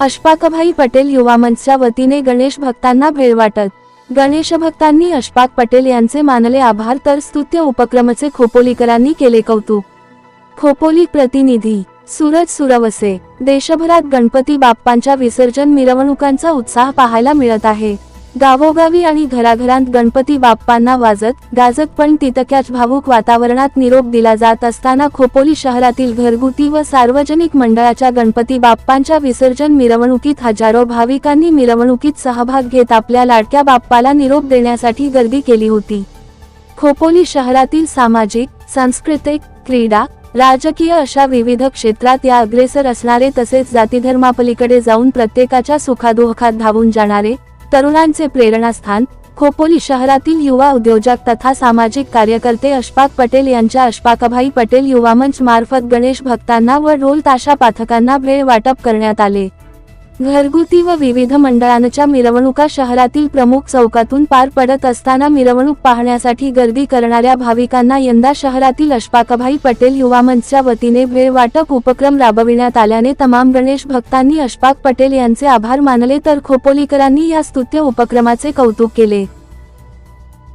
अशपाकभाई पटेल युवा मंचच्या वतीने गणेश भक्तांना भेळ वाटत. गणेश भक्तांनी अशपाक पटेल यांचे मानले आभार तर स्तुत्य उपक्रमाचे खोपोलीकरांनी केले कौतुक. खोपोली प्रतिनिधी सूरज सुरवसे देशभरात गणपती बाप्पांच्या विसर्जन मिरवणुकांचा उत्साह पाहायला मिळत आहे. गावोगावी आणि घराघरांत गणपती बाप्पांना वाजत गाजत पण तितक्याच भावूक वातावरणात निरोप दिला जात असताना खोपोली शहरातील घरगुती व सार्वजनिक मंडळाच्या गणपती बाप्पांच्या विसर्जन मिरवणुकीत हजारो भाविकांनी मिरवणुकीत सहभाग घेत आपल्या लाडक्या बाप्पाला निरोप देण्यासाठी गर्दी केली होती. खोपोली शहरातील सामाजिक सांस्कृतिक क्रीडा राजकीय अशा विविध क्षेत्रात या अग्रेसर असणारे तसेच जातीधर्मापलीकडे जाऊन प्रत्येकाच्या सुखादुःखात धावून जाणारे तरुणांचे प्रेरणास्थान खोपोली शहरातील युवा उद्योजक तथा सामाजिक कार्यकर्ते अशफाक पटेल यांच्या अशफाकभाई पटेल युवा मंच मार्फत गणेश भक्तांना व ढोल ताशा पाथकांना भेळ वाटप करण्यात आले. घरगुती व विविध मंडळांच्या मिरवणुका शहरातील प्रमुख चौकातून पार पडत असताना मिरवणूक पाहण्यासाठी गर्दी करणाऱ्या भाविकांना यंदा शहरातील अशफाकभाई पटेल युवा मंचच्या वतीने भेळ वाटप उपक्रम राबविण्यात आल्याने तमाम गणेश भक्तांनी अश्पाक पटेल यांचे आभार मानले तर खोपोलीकरांनी या स्तुत्य उपक्रमाचे कौतुक केले.